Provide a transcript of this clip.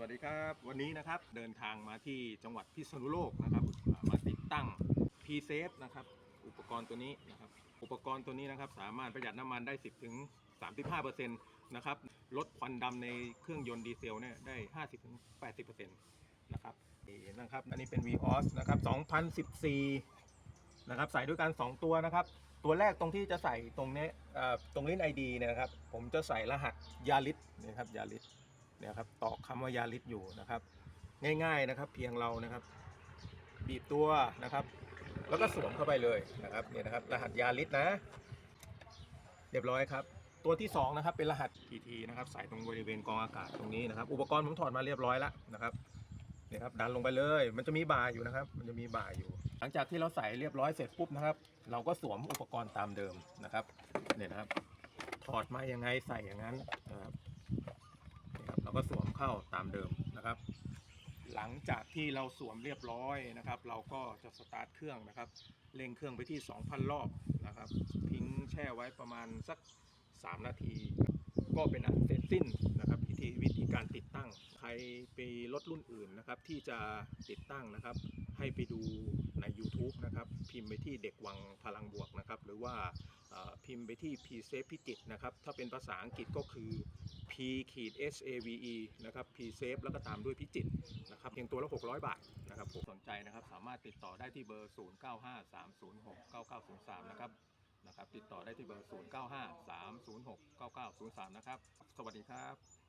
วัสดีครับ วันนี้นะครับเดินทางมาที่จังหวัดพิษณุโลกนะครับมาติดตั้ง p s a f e นะครับอุปกรณ์ตัวนี้นะครับอุปกรณ์ตัวนี้นะครับสามารถประหยัดน้ำมันได้ 10 ถึง 35%นะครับลดควันดำในเครื่องยนต์ดีเซลเนี่ยได้ 50 ถึง 80%นะครับนี่นะครับอันนี้เป็น VOS นะครับ 2014 นะครับใส่ด้วยกัน 2 ตัวนะครับ ตัวแรกตรงที่จะใส่ตรงนี้ตรงลิ้น ID เนี่ยนะครับผมจะใส่รหัสยาลิสนี่ครับยาลิส เนี่ยครับตอกคำว่ายาลิสอยู่นะครับ ง่าย ๆนะครับ เพียงเรานะครับ บีบตัวนะครับ แล้วก็สวมเข้าไปเลยนะครับเนี่ยนะครับ รหัสยาลิสนะ เรียบร้อยครับ ตัวที่2นะครับเป็นรหัส PT นะครับใส่ตรงบริเวณกองอากาศตรงนี้นะครับ อุปกรณ์ผมถอดมาเรียบร้อยแล้วนะครับเนี่ยครับดันลงไปเลย มันจะมีบ่าอยู่นะครับ มันจะมีบ่าอยู่ หลังจากที่เราใส่เรียบร้อยเสร็จปุ๊บนะครับ เราก็สวมอุปกรณ์ตามเดิมนะครับ เนี่ยนะครับ ถอดมายังไงใส่อย่างนั้นนะครับ เข้าตามเดิมนะครับ หลังจากที่เราสวมเรียบร้อยนะครับ เราก็จะสตาร์ทเครื่องนะครับเร่งเครื่องไปที่ 2,000 รอบนะครับ ทิ้งแช่ไว้ประมาณสัก 3 นาที ก็เป็นอันเสร็จสิ้นนะครับวิธีวิธีการติดตั้งใครไปรถรุ่นอื่นนะครับ ที่จะติดตั้งนะครับ ให้ไปดูใน YouTube นะครับ พิมพ์ไปที่เด็กวังพลังบวกนะครับ หรือว่าพิมพ์ไปที่ p s a f e พิจิตนะครับ ถ้าเป็นภาษาอังกฤษก็คือ p ขีด s a v e นะครับ p s a f e แล้วก็ตามด้วยพิจิตนะครับเพียงตัวละ 600 บาทนะครับผมสนใจนะครับ สามารถติดต่อได้ที่เบอร์ 0953069903 นะครับนะครับ ติดต่อได้ที่เบอร์ 0953069903 นะครับ สวัสดีครับ